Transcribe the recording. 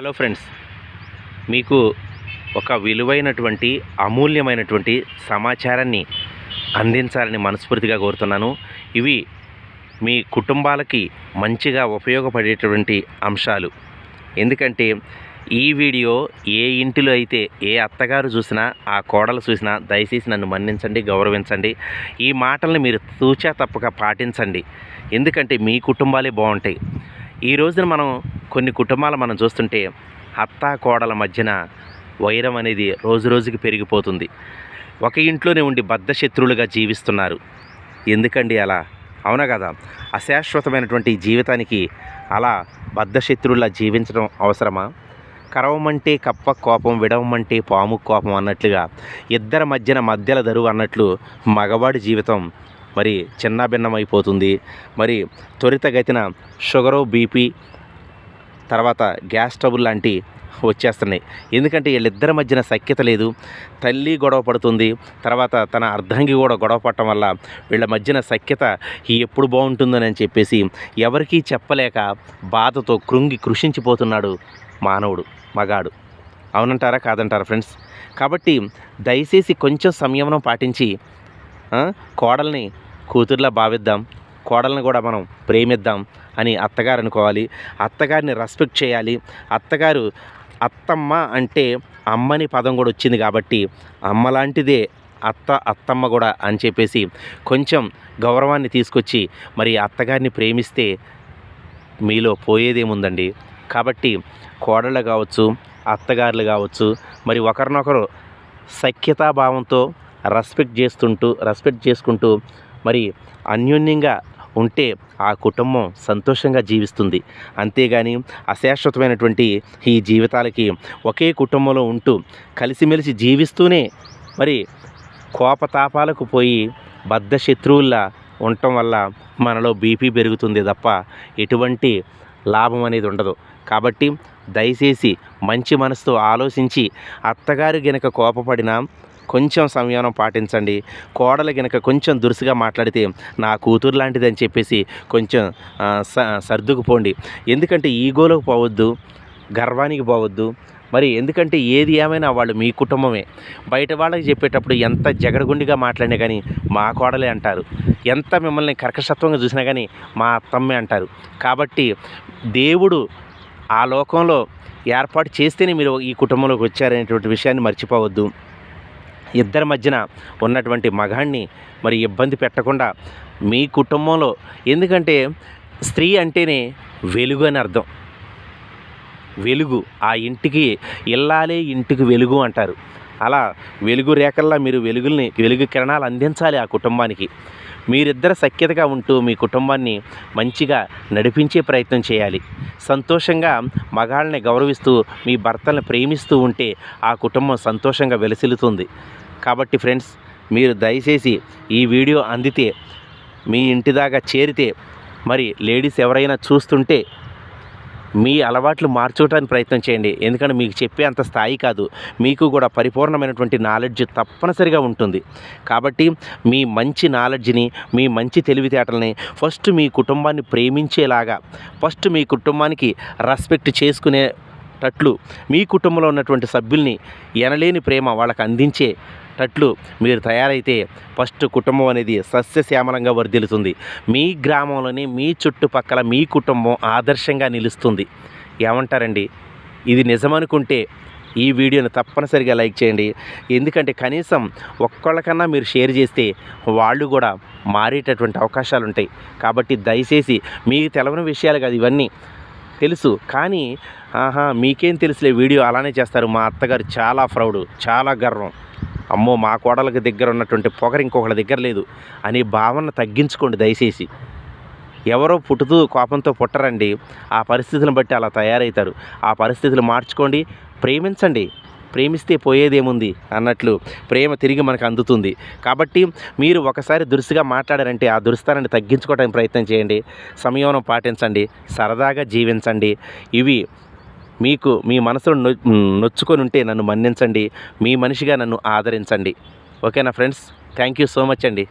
Hello friends మీకు ఒక విలువైనటువంటి అమూల్యమైనటువంటి సమాచారాన్ని అందించాలని మనస్ఫూర్తిగా కోరుతున్నాను. ఇవి మీ కుటుంబాలకి మంచిగా ఉపయోగపడేటువంటి అంశాలు. ఎందుకంటే ఈ వీడియో ఏ ఇంటిలో అయితే ఏ అత్తగారు చూసినా ఆ కోడలు చూసినా దయచేసి నన్ను మన్నించండి గౌరవించండి. ఈ మాటల్ని మీరు తూచా తప్పక పాటించండి. ఎందుకంటే మీ కుటుంబాలే బాగుంటాయి. ఈ రోజున మనం కొన్ని కుటుంబాలు మనం చూస్తుంటే అత్త కోడల మధ్యన వైరం అనేది రోజు రోజుకి పెరిగిపోతుంది. ఒక ఇంట్లోనే ఉండి బద్ధ శత్రువులుగా జీవిస్తున్నారు. ఎందుకండి అలా? అవునా కదా? అశాశ్వతమైనటువంటి జీవితానికి అలా బద్ధ శత్రువులా జీవించడం అవసరమా? కరవమంటే కప్ప కోపం విడవమంటే పాము కోపం అన్నట్లుగా ఇద్దరి మధ్యన మధ్యల దరువు అన్నట్లు మగవాడి జీవితం మరి చిన్నాభిన్నమైపోతుంది. మరి త్వరితగతిన షుగరు బీపీ తర్వాత గ్యాస్ ట్రబుల్ లాంటి వచ్చేస్తున్నాయి. ఎందుకంటే వీళ్ళిద్దరి మధ్యన సఖ్యత లేదు. తల్లి గొడవ పడుతుంది. తర్వాత తన అర్ధంగి కూడా గొడవ పడటం వల్ల వీళ్ళ మధ్యన సఖ్యత ఎప్పుడు బాగుంటుందని అని చెప్పేసి ఎవరికీ చెప్పలేక బాధతో కృంగి కృషించిపోతున్నాడు మానవుడు మగాడు. అవునంటారా? కాదంటారా ఫ్రెండ్స్? కాబట్టి దయచేసి కొంచెం సంయమనం పాటించి కోడల్ని కూతుర్లా భావిద్దాం. కోడల్ని కూడా మనం ప్రేమిద్దాం. అని అత్తగారు అనుకోవాలి. అత్తగారిని రెస్పెక్ట్ చేయాలి. అత్తగారు అత్తమ్మ అంటే అమ్మని పదం కూడా వచ్చింది కాబట్టి అమ్మ లాంటిదే అత్త అత్తమ్మ కూడా అని చెప్పేసి కొంచెం గౌరవాన్ని తీసుకొచ్చి మరి అత్తగారిని ప్రేమిస్తే మీలో పోయేదేముందండి? కాబట్టి కోడళ్ళు కావచ్చు అత్తగారులు కావచ్చు మరి ఒకరినొకరు సఖ్యతాభావంతో రెస్పెక్ట్ చేస్తుంటూ రెస్పెక్ట్ చేసుకుంటూ మరి అన్యోన్యంగా ఉంటే ఆ కుటుంబం సంతోషంగా జీవిస్తుంది. అంతేగాని అశాశ్వతమైనటువంటి ఈ జీవితాలకి ఒకే కుటుంబంలో ఉంటూ కలిసిమెలిసి జీవిస్తూనే మరి కోపతాపాలకు పోయి బద్ధ శత్రువుల్లా ఉండటం వల్ల మనలో బీపీ పెరుగుతుంది తప్ప ఎటువంటి లాభం అనేది ఉండదు. కాబట్టి దయచేసి మంచి మనసుతో ఆలోచించి అత్తగారు గనక కోపపడినా కొంచెం సంయమనం పాటించండి. కోడలు గనక కొంచెం దురుసుగా మాట్లాడితే నా కూతురు లాంటిదని చెప్పేసి కొంచెం స సర్దుకుపోండి. ఎందుకంటే ఈగోలోకి పోవద్దు గర్వానికి పోవద్దు. మరి ఎందుకంటే ఏది ఏమైనా వాళ్ళు మీ కుటుంబమే. బయట వాళ్ళకి చెప్పేటప్పుడు ఎంత జగడగుండిగా మాట్లాడినా కానీ మా కోడలే అంటారు. ఎంత మిమ్మల్ని కర్కశత్వంగా చూసినా కానీ మా అత్తమ్మే అంటారు. కాబట్టి దేవుడు ఆ లోకంలో ఏర్పాటు చేస్తేనే మీరు ఈ కుటుంబంలోకి వచ్చారనేటువంటి విషయాన్ని మర్చిపోవద్దు. ఇద్దరి మధ్యన ఉన్నటువంటి మగాణ్ణి మరి ఇబ్బంది పెట్టకుండా మీ కుటుంబంలో ఎందుకంటే స్త్రీ అంటేనే వెలుగు అని అర్థం. వెలుగు ఆ ఇంటికి ఇల్లాలే ఇంటికి వెలుగు అంటారు. అలా వెలుగు రేఖల్లో మీరు వెలుగుల్ని వెలుగు కిరణాలు అందించాలి ఆ కుటుంబానికి. మీరిద్దరు సఖ్యతగా ఉంటూ మీ కుటుంబాన్ని మంచిగా నడిపించే ప్రయత్నం చేయాలి. సంతోషంగా మగాళ్ళని గౌరవిస్తూ మీ భర్తలను ప్రేమిస్తూ ఉంటే ఆ కుటుంబం సంతోషంగా వెలసిల్లుతుంది. కాబట్టి ఫ్రెండ్స్ మీరు దయచేసి ఈ వీడియో అందితే మీ ఇంటి దాకా చేరితే మరి లేడీస్ ఎవరైనా చూస్తుంటే మీ అలవాట్లు మార్చుకోవడానికి ప్రయత్నం చేయండి. ఎందుకంటే మీకు చెప్పే అంత స్థాయి కాదు. మీకు కూడా పరిపూర్ణమైనటువంటి నాలెడ్జ్ తప్పనిసరిగా ఉంటుంది. కాబట్టి మీ మంచి నాలెడ్జ్ని మీ మంచి తెలివితేటలని ఫస్ట్ మీ కుటుంబాన్ని ప్రేమించేలాగా ఫస్ట్ మీ కుటుంబానికి రెస్పెక్ట్ చేసుకునే టట్లు మీ కుటుంబంలో ఉన్నటువంటి సభ్యుల్ని ఎనలేని ప్రేమ వాళ్ళకి అందించేటట్లు మీరు తయారైతే ఫస్ట్ కుటుంబం అనేది సస్యశ్యామలంగా వర్ధిల్లుతుంది. మీ గ్రామంలోని మీ చుట్టుపక్కల మీ కుటుంబం ఆదర్శంగా నిలుస్తుంది. ఏమంటారండి? ఇది నిజమనుకుంటే ఈ వీడియోని తప్పనిసరిగా లైక్ చేయండి. ఎందుకంటే కనీసం ఒక్కళ్ళకన్నా మీరు షేర్ చేస్తే వాళ్ళు కూడా మారేటటువంటి అవకాశాలు ఉంటాయి కాబట్టి దయచేసి మీకు తెలవని విషయాలు కాదు ఇవన్నీ తెలుసు. కానీ ఆహా మీకేం తెలుసులే వీడియో అలానే చేస్తారు. మా అత్తగారు చాలా ప్రౌడ్ చాలా గర్వం. అమ్మో మా కోడలకు దగ్గర ఉన్నటువంటి పొగరు ఇంకొకళ్ళ దగ్గర లేదు అనే భావన తగ్గించుకోండి దయచేసి. ఎవరో పుట్టుతూ కోపంతో పుట్టరండి. ఆ పరిస్థితులను బట్టి అలా తయారవుతారు. ఆ పరిస్థితులు మార్చుకోండి ప్రేమించండి. ప్రేమిస్తే పోయేదేముంది అన్నట్లు ప్రేమ తిరిగి మనకు అందుతుంది. కాబట్టి మీరు ఒకసారి దురుసుగా మాట్లాడారంటే ఆ దురుస్తానాన్ని తగ్గించుకోవడానికి ప్రయత్నం చేయండి. సంయమనం పాటించండి. సరదాగా జీవించండి. ఇవి మీకు మీ మనసులో నొ నొచ్చుకొని ఉంటే నన్ను మన్నించండి. మీ మనిషిగా నన్ను ఆదరించండి. ఓకేనా friends? Thank you so much అండి.